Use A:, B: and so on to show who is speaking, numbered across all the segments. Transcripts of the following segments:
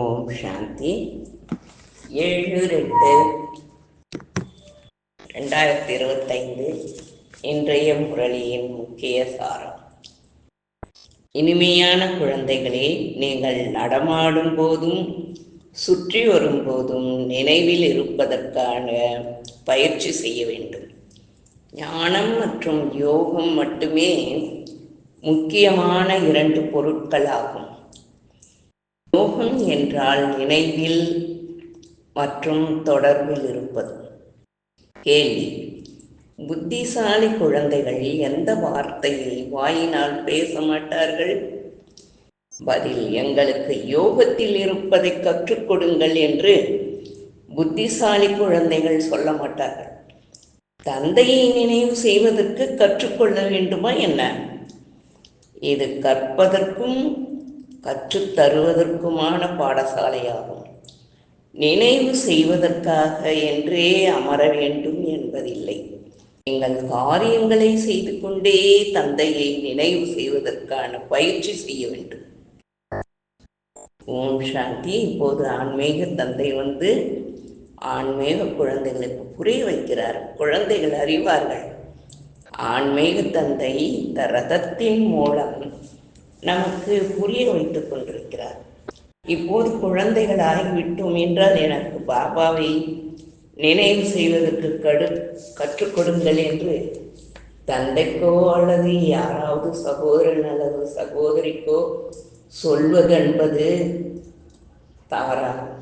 A: ஓம் சாந்தி. ஏழு ரெண்டு ரெண்டாயிரத்தி இருபத்தைந்து இன்றைய முரளியின் முக்கிய சாரம். இனிமையான குழந்தைகளே நீங்கள் நடமாடும் போதும் சுற்றி வரும்போதும் நினைவில் இருப்பதற்கான பயிற்சி செய்ய வேண்டும். ஞானம் மற்றும் யோகம் மட்டுமே முக்கியமான இரண்டு பொருட்களாகும். யோகம் என்றால் நினைவில் மற்றும் தொடர்பில் இருப்பது. கேள்வி. புத்திசாலி குழந்தைகள் எந்த வார்த்தையை வாயினால் பேச மாட்டார்கள்? பதில் எங்களுக்கு யோகத்தில் இருப்பதை கற்றுக் கொடுங்கள் என்று புத்திசாலி குழந்தைகள் சொல்ல மாட்டார்கள். தந்தையை நினைவு செய்வதற்கு கற்றுக்கொள்ள வேண்டுமா என்ன? இது கற்பதற்கும் கற்றுத் தருவதற்குமான பாடசாலையாகும். நினைவு செய்வதற்காக என்றே அமர வேண்டும் என்பதில்லை. நீங்கள் காரியங்களை செய்து கொண்டே தந்தையை நினைவு செய்வதற்கான பயிற்சி செய்ய வேண்டும். ஓம் சாந்தி. இப்போது ஆன்மீக தந்தை வந்து ஆன்மீக குழந்தைகளுக்கு புரிய வைக்கிறார். குழந்தைகள் அறிவார்கள். ஆன்மீக தந்தை இந்த ரதத்தின் மூலம் நமக்கு புரிய வைத்துக் கொண்டிருக்கிறார். இப்போது குழந்தைகள் ஆகிவிட்டோம் என்றால் எனக்கு பாபாவை நினைவு செய்வதற்கு கடு கற்றுக் கொடுங்கள் என்று தந்தைக்கோ அல்லது யாராவது சகோதரன் அல்லது சகோதரிக்கோ சொல்வது என்பது தவறாகும்.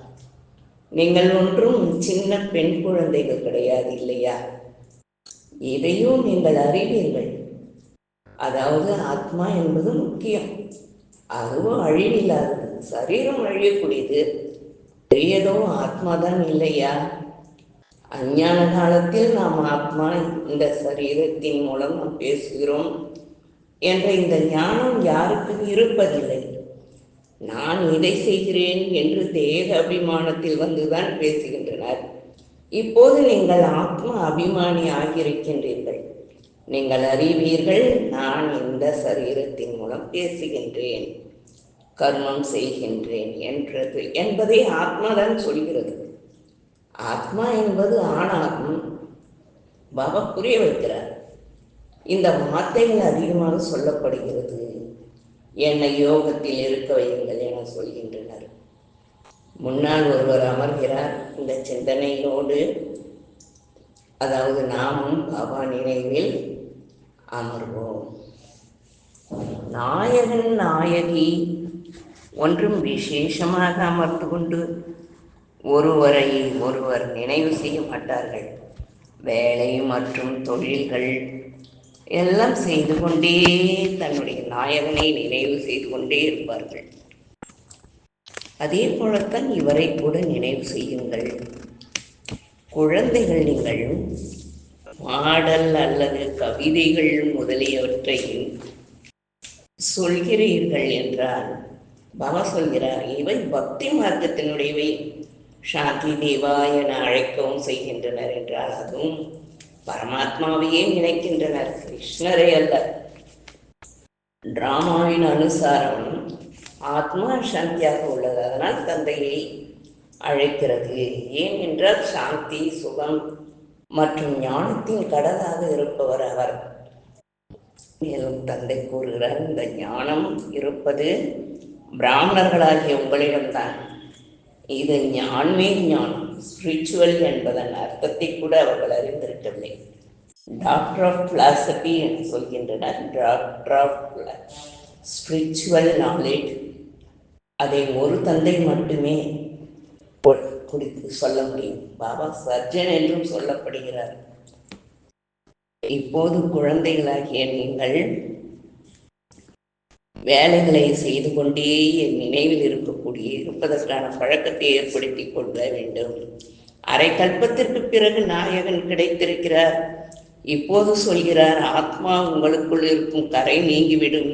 A: நீங்கள் ஒன்றும் சின்ன பெண் குழந்தைகள் கிடையாது இல்லையா? இதையும் நீங்கள் அறிவீர்கள். அதாவது ஆத்மா என்பது முக்கியம். அதுவும் அழிவில்லாதது சரீரம் அழியக்கூடியது. பெரியதோ ஆத்மா தான் இல்லையா? அஞ்ஞான காலத்தில் நாம் ஆத்மா இந்த சரீரத்தின் மூலம் நாம் பேசுகிறோம் என்ற இந்த ஞானம் யாருக்கும் இருப்பதில்லை. நான் இதை செய்கிறேன் என்று தேக அபிமானத்தில் வந்துதான் பேசுகின்றனர். இப்போது நீங்கள் ஆத்ம அபிமானி ஆகியிருக்கின்றீர்கள். நீங்கள் அறிவீர்கள் நான் இந்த சரீரத்தின் மூலம் பேசுகின்றேன் கர்மம் செய்கின்றேன் என்றது என்பதை ஆத்மாதான் சொல்கிறது. ஆத்மா என்பது ஆணாகும் பாபா புரிய வைக்கிறார். இந்த வார்த்தைகள் அதிகமாக சொல்லப்படுகிறது. என்னை யோகத்தில் இருக்க வையுங்கள் என சொல்கின்றனர். முன்னால் ஒருவர் அமர்கிறார். இந்த சிந்தனையோடு அதாவது நாமும் பாபா நினைவில் அமர்வோம். நாயகன் நாயகி ஒன்றும் விசேஷமாக அமர்ந்து கொண்டு ஒருவரை ஒருவர் நினைவு செய்ய மாட்டார்கள். வேலை மற்றும் தொழில்கள் எல்லாம் செய்து கொண்டே தன்னுடைய நாயகனை நினைவு செய்து கொண்டே இருப்பார்கள். அதே போலத்தான் இவரை கூட நினைவு செய்யுங்கள். குழந்தைகள் நீங்கள் பாடல் அல்லது கவிதைகள் முதலியவற்றையும் சொல்கிறீர்கள் என்றால் பாபா சொல்கிறார் இவை பக்தி மார்க்கத்தினுடையவை. சாந்தி தேவா என அழைக்கவும் செய்கின்றனர் என்றால் அதுவும் பரமாத்மாவையே நினைக்கின்றனர் கிருஷ்ணரை அல்ல. டிராமாவின் அனுசாரம் ஆத்மா சாந்தியாக உள்ளது. அதனால் தந்தையை அழைக்கிறது. ஏன் என்றால் சாந்தி சுகம் மற்றும் ஞானத்தின் கடலாக இருப்பவர் அவர். மேலும் தந்தை கூறுகிறார் இந்த ஞானம் இருப்பது பிராமணர்களாகிய உங்களிடம்தான். இது ஞானமே ஞானம் ஸ்பிரிச்சுவல் என்பதன் அர்த்தத்தை கூட அவர்கள் அறிந்திருக்கவில்லை. டாக்டர் ஆஃப் பிலாசபி என்று சொல்கின்றனர். டாக்டர் ஆஃப் ஸ்பிரிச்சுவல் நாலேஜ் அதை ஒரு தந்தை மட்டுமே குறித்து சொல்ல முடியும். பாபா சர்ஜன் என்றும் சொல்லப்படுகிறார். இப்போது குழந்தைகளாகிய நீங்கள் வேலைகளை செய்து கொண்டே என் நினைவில் இருக்கக்கூடிய இருப்பதற்கான பழக்கத்தை ஏற்படுத்தி கொள்ள வேண்டும். அரை கல்பத்திற்கு பிறகு நாயகன் கிடைத்திருக்கிறார். இப்போது சொல்கிறார் ஆத்மா உங்களுக்குள் இருக்கும் கரை நீங்கிவிடும்.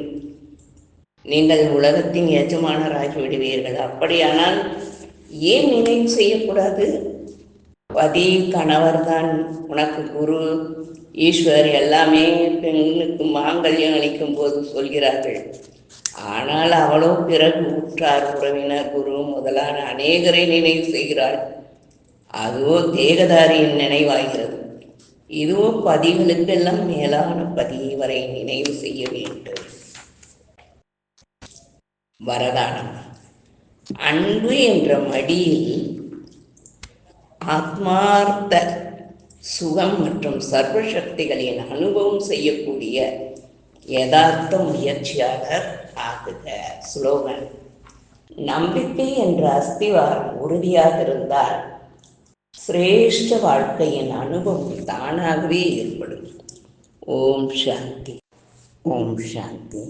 A: நீங்கள் உலகத்தின் எஜமானராகி விடுவீர்கள் அப்படியானால் ஏன் நினைவு செய்யக்கூடாது? பதி கணவர்தான் உனக்கு குரு. ஈஸ்வர் எல்லாமே பெண்களுக்கு மாங்கல்யம் அளிக்கும் போது சொல்கிறார்கள். ஆனால் அவளோ பிறகு உற்றார் உறவினர் குரு முதலான அநேகரை நினைவு செய்கிறாள். அதுவோ தேகதாரியின் நினைவாகிறது. இதுவோ பதிகளுக்கெல்லாம் மேலான பதி வரை நினைவு செய்ய வேண்டும். வரதானம். அன்பு என்ற மடியில் ஆத்மார்த்த சுகம் மற்றும் சர்வசக்திகளின் அனுபவம் செய்யக்கூடிய யதார்த்த முயற்சியாளர் ஆகுக. ஸ்லோகன் நம்பிக்கை என்ற அஸ்திவாரம் உறுதியாக இருந்தால் சிரேஷ்ட வாழ்க்கையின் அனுபவம் தானாகவே ஏற்படும். ஓம் சாந்தி. ஓம் சாந்தி.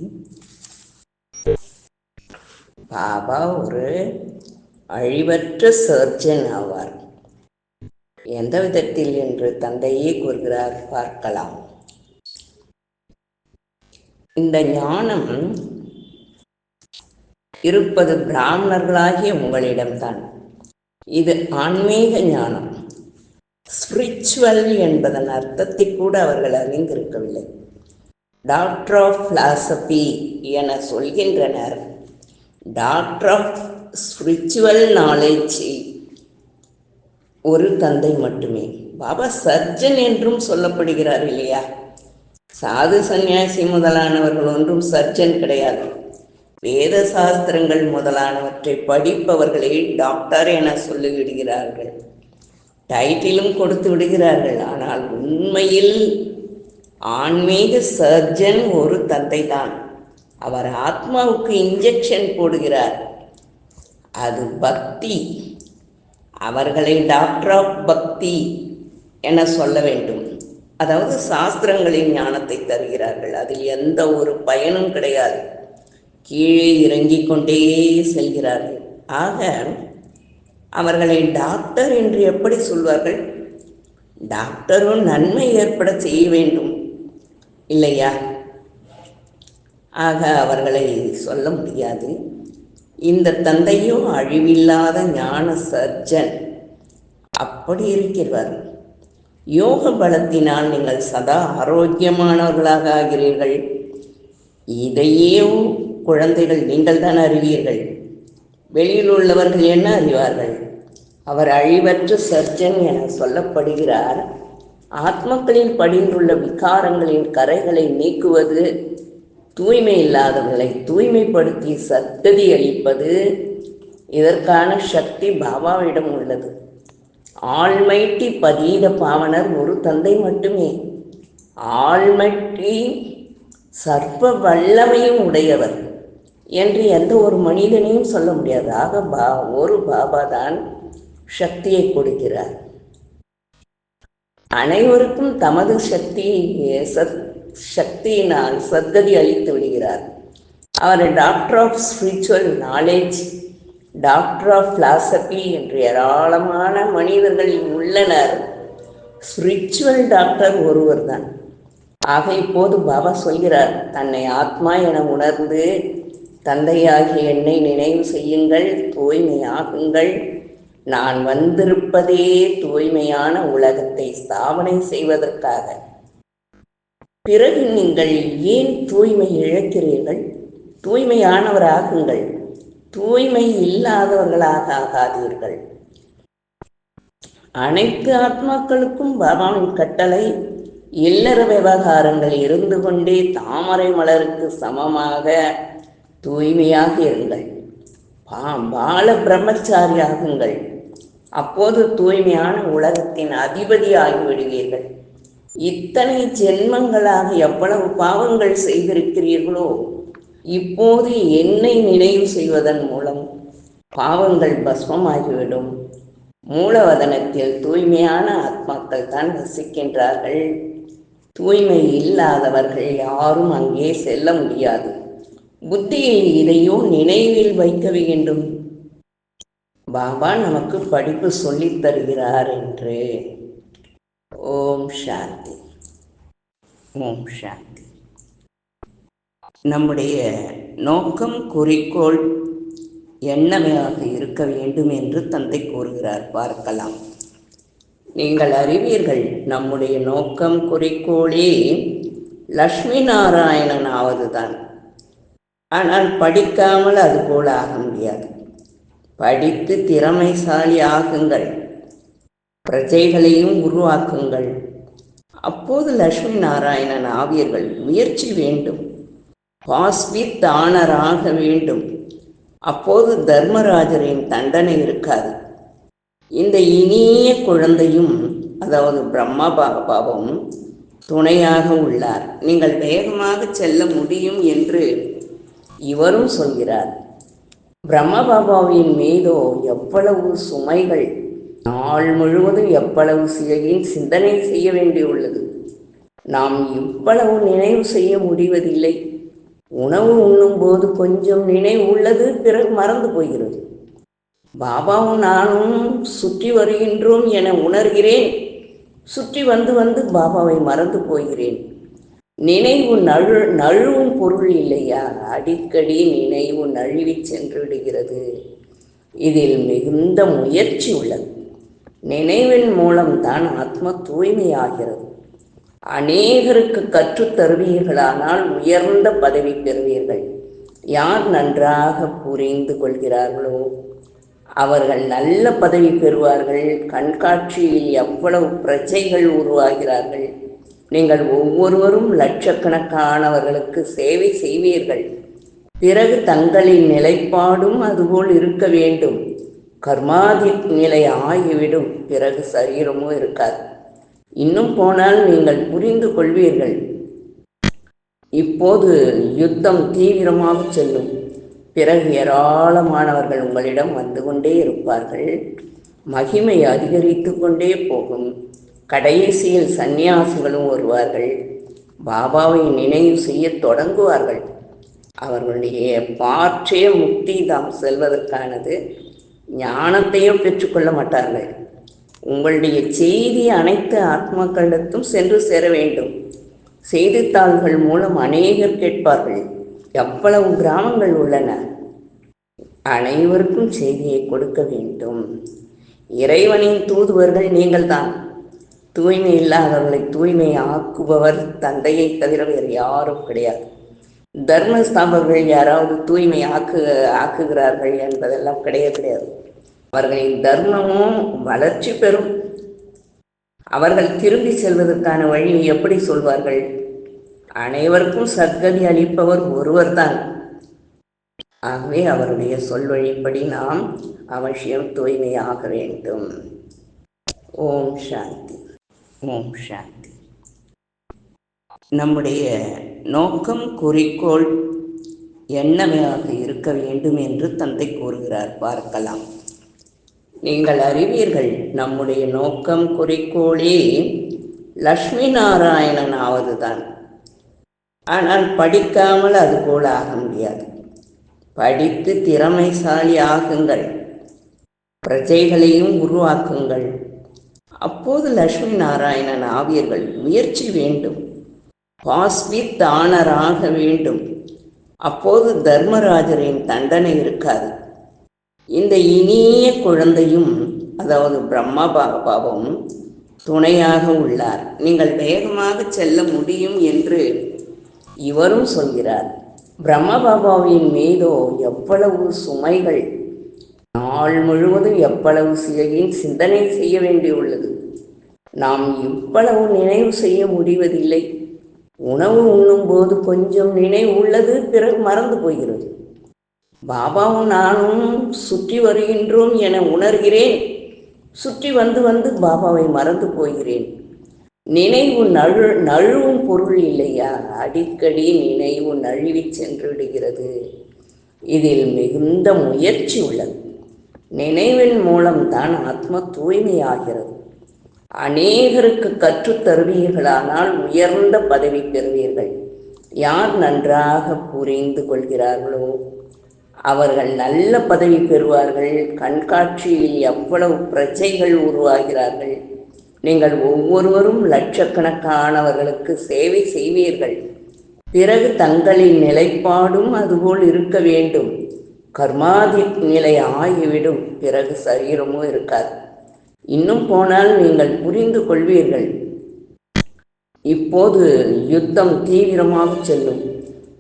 A: பாபா ஒரு அழிவற்ற சர்ஜன் ஆவார். எந்த விதத்தில் என்று தந்தையே கூறுகிறார் பார்க்கலாம். இந்த ஞானம் இருப்பது பிராமணர்களாகிய உங்களிடம்தான். இது ஆன்மீக ஞானம். ஸ்பிரிச்சுவல் என்பதன் அர்த்தத்தை கூட அவர்கள் அறிந்திருக்கவில்லை. டாக்டர் ஆஃப் பிலாசபி என சொல்கின்றனர். டாக்டர் ஆஃப் ஸ்பிரிச்சுவல் நாலேஜ் ஒரு தந்தை மட்டுமே. பாபா சர்ஜன் என்றும் சொல்லப்படுகிறார் இல்லையா? சாது சந்நியாசி முதலானவர்கள் ஒன்றும் சர்ஜன் கிடையாது. வேத சாஸ்திரங்கள் முதலானவற்றை படிப்பவர்களே டாக்டர் என சொல்லிவிடுகிறார்கள். டைட்டிலும் கொடுத்து விடுகிறார்கள். ஆனால் உண்மையில் ஆன்மீக சர்ஜன் ஒரு தந்தை தான் அவர் ஆத்மாவுக்கு இன்ஜெக்ஷன் போடுகிறார். அது பக்தி. அவர்களை டாக்டர் ஆஃப் பக்தி என சொல்ல வேண்டும். அதாவது சாஸ்திரங்களின் ஞானத்தை தருகிறார்கள். அதில் எந்த ஒரு பயனும் கிடையாது. கீழே இறங்கிக் கொண்டே செல்கிறார்கள். ஆக அவர்களை டாக்டர் என்று எப்படி சொல்வார்கள்? டாக்டரும் நன்மை ஏற்பட செய்ய வேண்டும். இல்லையா? ஆக அவர்களை சொல்ல முடியாது. இந்த தந்தையோ அழிவில்லாத ஞான சர்ஜன். அப்படி இருக்கிறார் யோக பலத்தினால் நீங்கள் சதா ஆரோக்கியமானவர்களாக ஆகிறீர்கள். இதையே குழந்தைகள் நீங்கள் தான் அறிவீர்கள். வெளியில் உள்ளவர்கள் என்ன அறிவார்கள்? அவர் அழிவற்ற சர்ஜன் என சொல்லப்படுகிறார். ஆத்மக்களில் படிந்துள்ள விகாரங்களின் கரைகளை நீக்குவது தூய்மை இல்லாதவர்களை தூய்மைப்படுத்தி சத்ததி அளிப்பது இதற்கான சக்தி பாபாவிடம் உள்ளது. ஆள்மைட்டி பதீத பாவனர் ஒரு தந்தை மட்டுமே. ஆள்மட்டி சர்வ வல்லமையும் உடையவர் என்று எந்த ஒரு மனிதனையும் சொல்ல முடியாது. ஆக பா ஒரு பாபா தான் சக்தியை கொடுக்கிறார். அனைவருக்கும் தமது சக்தி சத் சக்தியினால் சத்கதி அளித்து விடுகிறார். அவர் doctor of spiritual knowledge doctor of philosophy என்று ஏராளமான மனிதர்கள் உள்ளனர். ஸ்பிரிச்சுவல் டாக்டர் ஒருவர் தான் ஆக இப்போது பாபா சொல்கிறார் தன்னை ஆத்மா என உணர்ந்து தந்தையாகிய என்னை நினைவு செய்யுங்கள் தூய்மையாகுங்கள். நான் வந்திருப்பதே தூய்மையான உலகத்தை ஸ்தாபனை செய்வதற்காக. பிறகு நீங்கள் ஏன் தூய்மை இழக்கிறீர்கள்? தூய்மையானவராகுங்கள். தூய்மை இல்லாதவர்களாக ஆகாதீர்கள். அனைத்து ஆத்மாக்களுக்கும் பகவான் கட்டளை இல்லற விவகாரங்கள் இருந்து கொண்டே தாமரை மலருக்கு சமமாக தூய்மையாக இருங்கள். பா பால பிரம்மச்சாரியாகுங்கள். அப்போது தூய்மையான உலகத்தின் அதிபதி ஆகிவிடுவீர்கள் இத்தனை ஜென்மங்களாக எவ்வளவு பாவங்கள் செய்திருக்கிறீர்களோ இப்போது என்னை நினைவு செய்வதன் மூலம் பாவங்கள் பஸ்மமாகிவிடும். மூலவதனத்தில் தூய்மையான ஆத்மாக்கள் தான் வசிக்கின்றார்கள். தூய்மை இல்லாதவர்கள் யாரும் அங்கே செல்ல முடியாது. புத்தியில் இதையோ நினைவில் வைக்க வேண்டும். பாபா நமக்கு படிப்பு சொல்லித் தருகிறார் என்று. ஓம் சாந்தி. ஓம் சாந்தி. நம்முடைய நோக்கம் குறிக்கோள் என்னவையாக இருக்க வேண்டும் என்று தந்தை கூறுகிறார். பார்க்கலாம். நீங்கள் அறிவீர்கள் நம்முடைய நோக்கம் குறிக்கோளே லக்ஷ்மி நாராயணன் ஆவதுதான் ஆனால் படிக்காமல் அது போல ஆக முடியாது. படித்து திறமைசாலி ஆகுங்கள். பிரஜைகளையும் உருவாக்குங்கள். அப்போது லட்சுமி நாராயணன் ஆவியர்கள் முயற்சி வேண்டும். பாஸ்வித் ஆனராக வேண்டும். அப்போது தர்மராஜரின் தண்டனை இருக்காது. இந்த இனிய குழந்தையும் அதாவது பிரம்மா பாபாவும் துணையாக உள்ளார். நீங்கள் வேகமாக செல்ல முடியும் என்று இவரும் சொல்கிறார். பிரம்ம பாபாவின் மீதோ எவ்வளவு சுமைகள் நாள் முழுவதும் எவ்வளவு சிலையின் சிந்தனை செய்ய வேண்டியுள்ளது? நாம் இவ்வளவு நினைவு செய்ய முடிவதில்லை. உணவு உண்ணும் போது கொஞ்சம் நினைவு உள்ளது பிறகு மறந்து போகிறது. பாபாவும் நானும் சுற்றி வருகின்றோம் என உணர்கிறேன். சுற்றி வந்து வந்து பாபாவை மறந்து போகிறேன். நினைவு நழு நழுவும் பொருள் இல்லையா? அடிக்கடி நினைவு நழுவி சென்று விடுகிறது. இதில் மிகுந்த முயற்சி உள்ளது. நினைவின் மூலம்தான் ஆத்ம தூய்மையாகிறது. அநேகருக்கு கற்றுத் தருவீர்களானால் உயர்ந்த பதவி பெறுவீர்கள். யார் நன்றாக புரிந்து கொள்கிறார்களோ அவர்கள் நல்ல பதவி பெறுவார்கள். கண்காட்சியில் எவ்வளவு பிரச்சைகள் உருவாகிறார்கள். நீங்கள் ஒவ்வொருவரும் லட்சக்கணக்கானவர்களுக்கு சேவை செய்வீர்கள். பிறகு தங்களின் நிலைப்பாடும் அதுபோல் இருக்க வேண்டும். கர்மாதி நிலை ஆகிவிடும். பிறகு சரீரமும் இருக்காது. இன்னும் போனால் நீங்கள் புரிந்து கொள்வீர்கள். இப்போது யுத்தம் தீவிரமாக செல்லும். பிறகு ஏராளமானவர்கள் உங்களிடம் வந்து கொண்டே இருப்பார்கள். மகிமை அதிகரித்து கொண்டே போகும். கடைசியில் சந்நியாசிகளும் வருவார்கள். பாபாவை நினைவு செய்ய தொடங்குவார்கள். அவர்களுடைய பாற்றே முக்தி தாம் செல்வதற்கானது. ஞானத்தையும் பெற்றுக்கொள்ள மாட்டார்கள். உங்களுடைய செய்தி அனைத்து ஆத்மாக்களிடத்தும் சென்று சேர வேண்டும். செய்தித்தாள்கள் மூலம் அநேகர் கேட்பார்கள். எவ்வளவு கிராமங்கள் உள்ளன? அனைவருக்கும் செய்தியை கொடுக்க வேண்டும். இறைவனின் தூதுவர்கள் நீங்கள்தான். தூய்மை இல்லாதவர்களை தூய்மை ஆக்குபவர் தந்தையை தவிர வேறு யாரும் கிடையாது. தர்ம ஸ்தாபர்கள் யாராவது தூய்மை ஆக்கு ஆக்குகிறார்கள் என்பதெல்லாம் கிடையவே கிடையாது. அவர்களின் தர்மமும் வளர்ச்சி பெறும். அவர்கள் திரும்பி செல்வதற்கான வழியை எப்படி சொல்வார்கள்? அனைவருக்கும் சத்கதி அளிப்பவர் ஒருவர்தான். ஆகவே அவருடைய சொல் வழிப்படி நாம் அவசியம் தூய்மையாக வேண்டும். ஓம் சாந்தி. ஓம் சாந்தி. நம்முடைய நோக்கம் குறிக்கோள் என்னவாக இருக்க வேண்டும் என்று தந்தை கூறுகிறார். பார்க்கலாம். நீங்கள் அறிவீர்கள் நம்முடைய நோக்கம் குறிக்கோளே லக்ஷ்மி நாராயணன் ஆவதுதான் ஆனால் படிக்காமல் அது போல ஆக முடியாது. படித்து திறமைசாலி ஆகுங்கள். பிரஜைகளையும் உருவாக்குங்கள். அப்போது லட்சுமி நாராயணன் ஆவியர்கள் முயற்சி வேண்டும். பாஸ்வித் வேண்டும். அப்போது தர்மராஜரின் தண்டனை இருக்காது. இந்த இனிய குழந்தையும் அதாவது பிரம்மா பாபாவும் துணையாக உள்ளார். நீங்கள் வேகமாக செல்ல முடியும் என்று இவரும் சொல்கிறார். பிரம்ம பாபாவின் மீதோ எவ்வளவு சுமைகள் நாள் முழுவதும் எவ்வளவு சிலையின் சிந்தனை செய்ய வேண்டியுள்ளது. நாம் இவ்வளவு நினைவு செய்ய முடிவதில்லை. உணவு உண்ணும் போது கொஞ்சம் நினைவு உள்ளது பிறகு மறந்து போகிறது. பாபாவும் நானும் சுற்றி வருகின்றோம் என உணர்கிறேன். சுற்றி வந்து வந்து பாபாவை மறந்து போகிறேன். நினைவு நழு நழுவும் பொருள் இல்லையா? அடிக்கடி நினைவு நழுவி சென்று விடுகிறது இதில் மிகுந்த முயற்சி உள்ளது. நினைவின் மூலம்தான் ஆத்ம தூய்மையாகிறது. அநேகருக்கு கற்றுத் தருவீர்களானால் உயர்ந்த பதவி பெறுவீர்கள். யார் நன்றாக புரிந்து கொள்கிறார்களோ அவர்கள் நல்ல பதவி பெறுவார்கள். கண்காட்சியில் எவ்வளவு பிரச்சைகள் உருவாகிறார்கள். நீங்கள் ஒவ்வொருவரும் லட்சக்கணக்கானவர்களுக்கு சேவை செய்வீர்கள். பிறகு தங்களின் நிலைப்பாடும் அதுபோல் இருக்க வேண்டும். கர்மாதி நிலை ஆகிவிடும். பிறகு சரீரமும் இருக்காது. இன்னும் போனால் நீங்கள் புரிந்து கொள்வீர்கள். இப்போது யுத்தம் தீவிரமாக செல்லும்.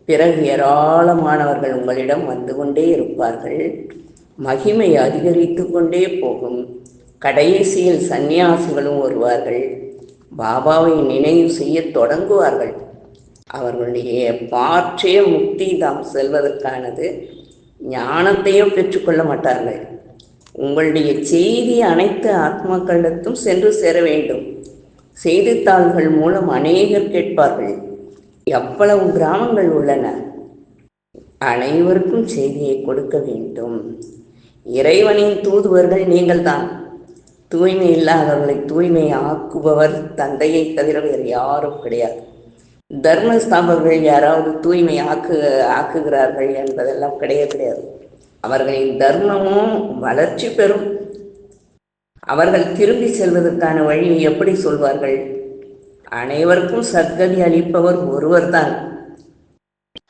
A: பிறகு ஏராளமானவர்கள் உங்களிடம் வந்து கொண்டே இருப்பார்கள். மகிமை அதிகரித்து கொண்டே போகும். கடைசியில் சந்நியாசிகளும் வருவார்கள். பாபாவை நினைவு செய்ய தொடங்குவார்கள். அவர்களுடைய பாற்றே முக்தி தாம் செல்வதற்கானது. ஞானத்தையும் பெற்றுக்கொள்ள மாட்டார்கள். உங்களுடைய செய்தி அனைத்து ஆத்மாக்களிடத்தும் சென்று சேர வேண்டும். செய்தித்தாள்கள் மூலம் அநேகர் கேட்பார்கள். எவ்வளவு கிராமங்கள் உள்ளன? அனைவருக்கும் செய்தியை கொடுக்க வேண்டும். இறைவனின் தூதுவர்கள் நீங்கள்தான். தூய்மை இல்லாதவர்களை தூய்மை ஆக்குபவர் தந்தையை தவிர வேறு யாரும் கிடையாது. தர்மஸ்தாபர்கள் யாராவது தூய்மை ஆக்கு ஆக்குகிறார்கள் என்பதெல்லாம் கிடையவே கிடையாது. அவர்களின் தர்மமும் வளர்ச்சி பெறும். அவர்கள் திரும்பி செல்வதற்கான வழியை எப்படி சொல்வார்கள்? அனைவருக்கும் சத்கதி அளிப்பவர் ஒருவர்தான்.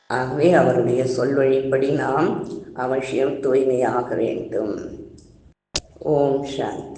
A: ஆகவே அவருடைய சொல்வழிப்படி நாம் அவசியம் தூய்மையாக வேண்டும். ஓம் சாந்தி.